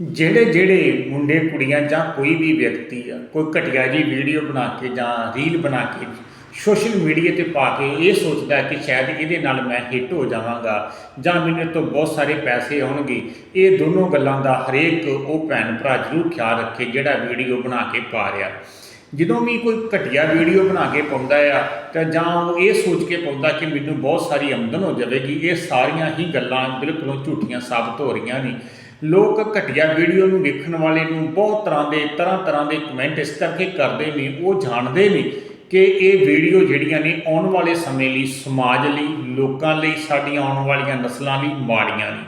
ਜਿਹੜੇ ਜਿਹੜੇ ਮੁੰਡੇ ਕੁੜੀਆਂ ਜਾਂ ਕੋਈ ਵੀ ਵਿਅਕਤੀ ਆ, ਕੋਈ ਘਟੀਆ ਜੀ ਵੀਡੀਓ ਬਣਾ ਕੇ ਜਾਂ ਰੀਲ ਬਣਾ ਕੇ ਸੋਸ਼ਲ ਮੀਡੀਆ ਤੇ ਪਾ ਕੇ ਇਹ ਸੋਚਦਾ ਕਿ ਸ਼ਾਇਦ ਇਹਦੇ ਨਾਲ ਮੈਂ ਹਿੱਟ ਹੋ ਜਾਵਾਂਗਾ ਜਾਂ ਮੈਨੂੰ ਇਹ ਤੋਂ ਬਹੁਤ ਸਾਰੇ ਪੈਸੇ ਆਉਣਗੇ, ਇਹ ਦੋਨੋਂ ਗੱਲਾਂ ਦਾ ਹਰੇਕ ਉਹ ਭੈਣ ਭਰਾ ਜ਼ਰੂਰ ਖਿਆਲ ਰੱਖੇ ਜਿਹੜਾ ਵੀਡੀਓ ਬਣਾ ਕੇ ਪਾ ਰਿਹਾ। ਜਦੋਂ ਵੀ ਕੋਈ ਘਟੀਆ ਵੀਡੀਓ ਬਣਾ ਕੇ ਪਾਉਂਦਾ ਆ, ਤਾਂ ਜਾਂ ਉਹ ਇਹ ਸੋਚ ਕੇ ਪਾਉਂਦਾ ਕਿ ਮੈਨੂੰ ਬਹੁਤ ਸਾਰੀ ਆਮਦਨ ਹੋ ਜਾਵੇਗੀ, ਇਹ ਸਾਰੀਆਂ ਹੀ ਗੱਲਾਂ ਬਿਲਕੁਲ ਝੂਠੀਆਂ ਸਾਬਤ ਹੋ ਰਹੀਆਂ ਨੇ। ਲੋਕ ਘਟੀਆ ਵੀਡੀਓ ਨੂੰ ਵੇਖਣ ਵਾਲੇ ਨੂੰ ਬਹੁਤ ਤਰ੍ਹਾਂ ਦੇ, ਤਰ੍ਹਾਂ ਤਰ੍ਹਾਂ ਦੇ ਕਮੈਂਟ ਇਸ ਕਰਕੇ ਕਰਦੇ ਨੇ, ਉਹ ਜਾਣਦੇ ਨੇ ਕਿ ਇਹ ਵੀਡੀਓ ਜਿਹੜੀਆਂ ਨੇ ਆਉਣ ਵਾਲੇ ਸਮੇਂ ਲਈ ਸਮਾਜ ਲਈ, ਲੋਕਾਂ ਲਈ, ਸਾਡੀਆਂ ਆਉਣ ਵਾਲੀਆਂ ਨਸਲਾਂ ਲਈ ਮਾੜੀਆਂ ਨੇ।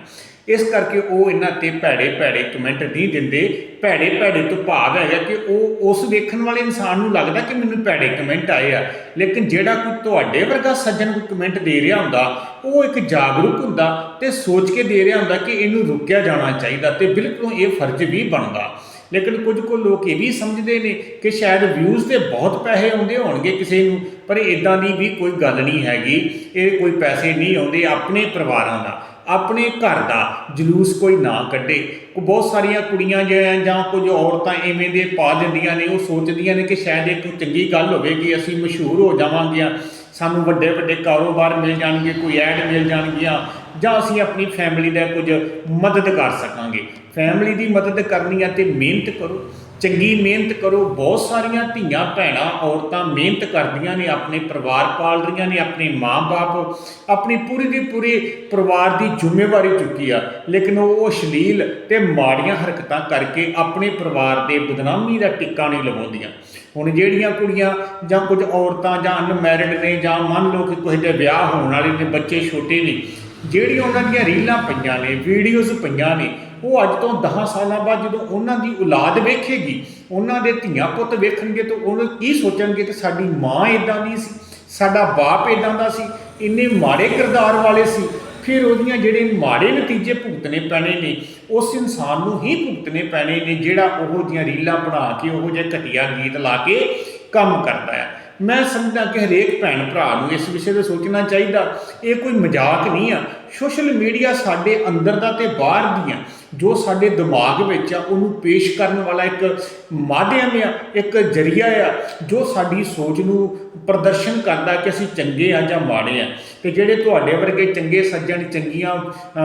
ਇਸ ਕਰਕੇ ਉਹ ਇਹਨਾਂ ਤੇ ਭੈੜੇ ਭੈੜੇ ਕਮੈਂਟ ਨਹੀਂ ਦਿੰਦੇ, ਭੈੜੇ ਭੈੜੇ ਤੋਂ ਭਾਵ ਹੈਗਾ ਕਿ ਉਹ ਉਸ ਵੇਖਣ ਵਾਲੇ ਇਨਸਾਨ ਨੂੰ ਲੱਗਦਾ ਕਿ ਮੈਨੂੰ ਭੈੜੇ ਕਮੈਂਟ ਆਏ ਆ। ਲੇਕਿਨ ਜਿਹੜਾ ਕੋਈ ਤੁਹਾਡੇ ਵਰਗਾ ਸੱਜਣ ਕੋਈ ਕਮੈਂਟ ਦੇ ਰਿਹਾ ਹੁੰਦਾ, ਉਹ ਇੱਕ ਜਾਗਰੂਕ ਹੁੰਦਾ ਤੇ ਸੋਚ ਕੇ ਦੇ ਰਿਹਾ ਹੁੰਦਾ ਕਿ ਇਹਨੂੰ ਰੁਕਿਆ ਜਾਣਾ ਚਾਹੀਦਾ ਤੇ ਬਿਲਕੁਲ ਇਹ ਫਰਜ਼ ਵੀ ਬਣਦਾ। ਲੇਕਿਨ ਕੁਝ ਕੁ ਲੋਕ ਇਹ ਵੀ ਸਮਝਦੇ ਨੇ ਕਿ ਸ਼ਾਇਦ ਵਿਊਜ਼ ਤੇ ਬਹੁਤ ਪੈਸੇ ਆਉਂਦੇ ਹੋਣਗੇ ਕਿਸੇ ਨੂੰ, ਪਰ ਇਦਾਂ ਦੀ ਵੀ ਕੋਈ ਗੱਲ ਨਹੀਂ ਹੈਗੀ। ਇਹ ਕੋਈ ਪੈਸੇ ਨਹੀਂ ਆਉਂਦੇ ਆਪਣੇ ਪਰਿਵਾਰਾਂ ਦਾ ਆਪਣੇ ਘਰ ਦਾ ਜਲੂਸ ਕੋਈ ਨਾ ਕੱਢੇ। ਕੋ ਬਹੁਤ ਸਾਰੀਆਂ ਕੁੜੀਆਂ ਜਿਹੜੀਆਂ ਜਾਂ ਕੁਝ ਔਰਤਾਂ ਐਵੇਂ ਦੇ ਪਾ ਦਿੰਦੀਆਂ ਨੇ, ਉਹ ਸੋਚਦੀਆਂ ਨੇ ਕਿ ਸ਼ਾਇਦ ਇਹ ਕੋਈ ਚੰਗੀ ਗੱਲ ਹੋਵੇਗੀ ਅਸੀਂ ਮਸ਼ਹੂਰ ਹੋ ਜਾਵਾਂਗੀਆਂ। ਸਾਨੂੰ ਵੱਡੇ ਵੱਡੇ ਕਾਰੋਬਾਰ ਮਿਲ ਜਾਣਗੇ, ਕੋਈ ਐਡ ਮਿਲ ਜਾਣਗੀਆਂ, ਜਾਂ ਅਸੀਂ ਆਪਣੀ ਫੈਮਿਲੀ ਦਾ ਕੁਝ ਮਦਦ ਕਰ ਸਕਾਂਗੇ। ਫੈਮਿਲੀ ਦੀ ਮਦਦ ਕਰਨੀ ਹੈ ਤੇ ਮਿਹਨਤ ਕਰੋ। ਚੰਗੀ ਮਿਹਨਤ ਕਰੋ, ਬਹੁਤ ਸਾਰੀਆਂ ਧੀਆਂ ਭੈਣਾਂ ਔਰਤਾਂ ਮਿਹਨਤ ਕਰਦੀਆਂ ਨੇ, ਆਪਣੇ ਪਰਿਵਾਰ ਪਾਲ ਰਹੀਆਂ ਨੇ, ਆਪਣੇ ਮਾਂ-ਬਾਪ, ਆਪਣੀ ਪੂਰੀ ਦੀ ਪੂਰੀ ਪਰਿਵਾਰ ਦੀ ਜ਼ਿੰਮੇਵਾਰੀ ਚੁੱਕੀ ਆ। ਲੇਕਿਨ ਉਹ ਅਸ਼ਲੀਲ ਤੇ ਮਾੜੀਆਂ ਹਰਕਤਾਂ ਕਰਕੇ ਆਪਣੇ ਪਰਿਵਾਰ ਦੇ ਬਦਨਾਮੀ ਦਾ ਟਿੱਕਾ ਨਹੀਂ ਲਵਾਉਂਦੀਆਂ। ਹੁਣ ਜਿਹੜੀਆਂ ਕੁੜੀਆਂ ਜਾਂ ਕੁਝ ਔਰਤਾਂ ਜਾਂ ਅਨਮੈਰਿਡ ਨੇ ਜਾਂ ਮੰਨ ਲਓ ਕਿ ਕਿਸੇ ਦੇ ਵਿਆਹ ਹੋਣ ਵਾਲੇ ਨੇ, ਬੱਚੇ ਛੋਟੇ ਨੇ, ਜਿਹੜੀਆਂ ਉਹਨਾਂ ਦੀਆਂ ਰੀਲਾਂ ਪਈਆਂ ਨੇ ਵੀਡੀਓਜ਼ ਪਈਆਂ ਨੇ ਉਹ ਅੱਜ ਤੋਂ 10 ਸਾਲਾਂ ਬਾਅਦ ਜਦੋਂ ਉਹਨਾਂ ਦੀ ਔਲਾਦ ਵੇਖੇਗੀ, ਉਹਨਾਂ ਦੇ ਧੀਆਂ ਪੁੱਤ ਵੇਖਣਗੇ ਤਾਂ ਉਹ ਕੀ ਸੋਚਣਗੇ ਕਿ ਸਾਡੀ ਮਾਂ ਇਦਾਂ ਦੀ ਸੀ, ਸਾਡਾ ਬਾਪ ਇਦਾਂ ਦਾ ਸੀ, ਇੰਨੇ ਮਾੜੇ ਕਿਰਦਾਰ ਵਾਲੇ ਸੀ। ਫਿਰ ਉਹਦੀਆਂ ਜਿਹੜੇ ਮਾੜੇ ਨਤੀਜੇ ਭੁਗਤਣੇ ਪੈਣੇ ਨੇ, ਉਸ ਇਨਸਾਨ ਨੂੰ ਹੀ ਭੁਗਤਣੇ ਪੈਣੇ ਨੇ, ਜਿਹੜਾ ਉਹੋ ਜਿਹੀਆਂ ਰੀਲਾਂ ਬਣਾ ਕੇ, ਉਹੋ ਜਿਹੇ ਘਟੀਆ ਗੀਤ ਲਾ ਕੇ ਕੰਮ ਕਰਦਾ ਹੈ। ਮੈਂ ਸਮਝਦਾ ਕਿ ਹਰੇਕ ਭੈਣ ਭਰਾ ਨੂੰ ਇਸ ਵਿਸ਼ੇ ਤੇ ਸੋਚਣਾ ਚਾਹੀਦਾ। ਇਹ ਕੋਈ ਮਜ਼ਾਕ ਨਹੀਂ ਆ। ਸੋਸ਼ਲ ਮੀਡੀਆ ਸਾਡੇ ਅੰਦਰ ਦਾ ਤੇ ਬਾਹਰ ਦੀਆਂ ਜੋ ਸਾਡੇ ਦਿਮਾਗ ਵਿੱਚ ਆ, ਉਹਨੂੰ ਪੇਸ਼ ਕਰਨ ਵਾਲਾ ਇੱਕ ਮਾਧਿਅਮ ਆ, ਇੱਕ ਜਰੀਆ ਆ, ਜੋ ਸਾਡੀ ਸੋਚ ਨੂੰ ਪ੍ਰਦਰਸ਼ਨ ਕਰਦਾ ਕਿ ਅਸੀਂ ਚੰਗੇ ਆ ਜਾਂ ਮਾੜੇ ਆ। ਤੇ ਜਿਹੜੇ ਤੁਹਾਡੇ ਵਰਗੇ ਚੰਗੇ ਸੱਜਣ, ਚੰਗੀਆਂ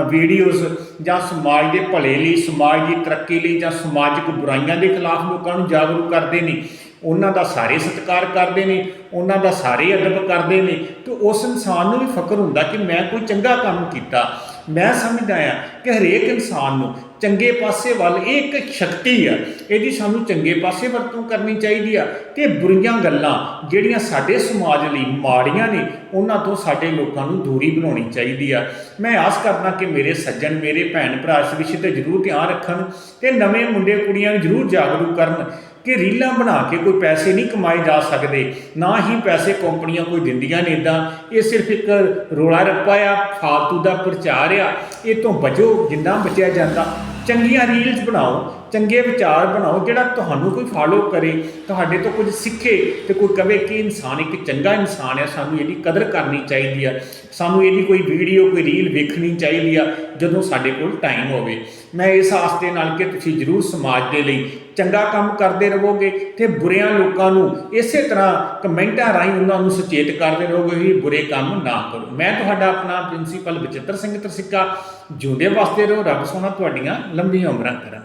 ਵੀਡੀਓਜ਼ ਜਾਂ ਸਮਾਜ ਦੇ ਭਲੇ ਲਈ, ਸਮਾਜ ਦੀ ਤਰੱਕੀ ਲਈ ਜਾਂ ਸਮਾਜਿਕ ਬੁਰਾਈਆਂ ਦੇ ਖਿਲਾਫ ਲੋਕਾਂ ਨੂੰ ਜਾਗਰੂਕ ਕਰਦੇ ਨੇ, ਉਹਨਾਂ ਦਾ ਸਾਰੇ ਸਤਿਕਾਰ ਕਰਦੇ ਨੇ, ਉਹਨਾਂ ਦਾ ਸਾਰੇ ਅਦਬ ਕਰਦੇ ਨੇ, ਤੇ ਉਸ ਇਨਸਾਨ ਨੂੰ ਵੀ ਫਕਰ ਹੁੰਦਾ ਕਿ ਮੈਂ ਕੋਈ ਚੰਗਾ ਕੰਮ ਕੀਤਾ। ਮੈਂ ਸਮਝਦਾ ਆ ਕਿ ਹਰੇਕ ਇਨਸਾਨ ਨੂੰ ਚੰਗੇ ਪਾਸੇ ਵੱਲ, ਇਹ ਇੱਕ ਸ਼ਕਤੀ ਆ। ਇਹਦੀ ਸਾਨੂੰ ਚੰਗੇ ਪਾਸੇ ਵਰਤੋਂ ਕਰਨੀ ਚਾਹੀਦੀ ਆ। ਤੇ ਬੁਰੀਆਂ ਗੱਲਾਂ ਜਿਹੜੀਆਂ ਸਾਡੇ ਸਮਾਜ ਲਈ ਮਾੜੀਆਂ ਨੇ, ਉਹਨਾਂ ਤੋਂ ਸਾਡੇ ਲੋਕਾਂ ਨੂੰ ਦੂਰੀ ਬਣਾਉਣੀ ਚਾਹੀਦੀ ਆ। ਮੈਂ ਆਸ ਕਰਦਾ ਕਿ ਮੇਰੇ ਸੱਜਣ, ਮੇਰੇ ਭੈਣ ਭਰਾ ਇਸ ਵਿਸ਼ੇ ਤੇ ਜ਼ਰੂਰ ਧਿਆਨ ਰੱਖਣ ਤੇ ਨਵੇਂ ਮੁੰਡੇ ਕੁੜੀਆਂ ਨੂੰ ਜ਼ਰੂਰ ਜਾਗਰੂਕ ਕਰਨ ਕਿ ਰੀਲਾਂ ਬਣਾ ਕੇ ਕੋਈ ਪੈਸੇ ਨਹੀਂ ਕਮਾਏ ਜਾ ਸਕਦੇ, ਨਾ ਹੀ ਪੈਸੇ ਕੰਪਨੀਆਂ ਕੋਈ ਦਿੰਦੀਆਂ ਨੇ ਇਦਾਂ ਇਹ ਸਿਰਫ ਇੱਕ ਰੋਲਾ ਰੱਪਾ ਆ, ਫਾਲਤੂ ਦਾ ਪ੍ਰਚਾਰ ਆ। ਇਹ ਤੋਂ ਬਚੋ, ਜਿੰਨਾ ਬਚਿਆ ਜਾਂਦਾ ਚੰਗੀਆਂ ਰੀਲਸ ਬਣਾਓ। ਚੰਗੇ ਵਿਚਾਰ ਬਣਾਓ, ਜਿਹੜਾ ਤੁਹਾਨੂੰ ਕੋਈ ਫਾਲੋ ਕਰੇ, ਤੁਹਾਡੇ ਤੋਂ ਕੁਝ ਸਿੱਖੇ ਤੇ ਕੋਈ ਕਵੇ ਕਿ ਇਨਸਾਨ ਇੱਕ ਚੰਗਾ ਇਨਸਾਨ ਹੈ, ਸਾਨੂੰ ਇਹਦੀ ਕਦਰ ਕਰਨੀ ਚਾਹੀਦੀ ਆ, ਸਾਨੂੰ ਇਹਦੀ ਕੋਈ ਵੀਡੀਓ ਕੋਈ ਰੀਲ ਵੇਖਣੀ ਚਾਹੀਦੀ ਆ, ਜਦੋਂ ਸਾਡੇ ਕੋਲ ਟਾਈਮ ਹੋਵੇ। ਮੈਂ ਇਸ ਆਸ ਨਾਲ ਕਿ ਤੁਸੀਂ ਜ਼ਰੂਰ ਸਮਾਜ ਦੇ ਲਈ ਚੰਗਾ ਕੰਮ ਕਰਦੇ ਰਹੋਗੇ ਤੇ ਬੁਰਿਆਂ ਲੋਕਾਂ ਨੂੰ ਇਸੇ ਤਰ੍ਹਾਂ ਕਮੈਂਟਾਂ ਰਾਹੀਂ ਉਹਨਾਂ ਨੂੰ ਸੁਚੇਤ ਕਰਦੇ ਰਹੋਗੇ ਵੀ ਬੁਰੇ ਕੰਮ ਨਾ ਕਰੋ। ਮੈਂ ਤੁਹਾਡਾ ਆਪਣਾ ਪ੍ਰਿੰਸੀਪਲ ਬਚਿੱਤਰ ਸਿੰਘ ਤਰਸਿੱਕਾ, ਜਿਉਂਦੇ ਵਾਸਤੇ ਰਹੋ, ਰੱਬ ਸੋਨਾ ਤੁਹਾਡੀਆਂ ਲੰਬੀਆਂ ਉਮਰਾਂ ਕਰਾਂ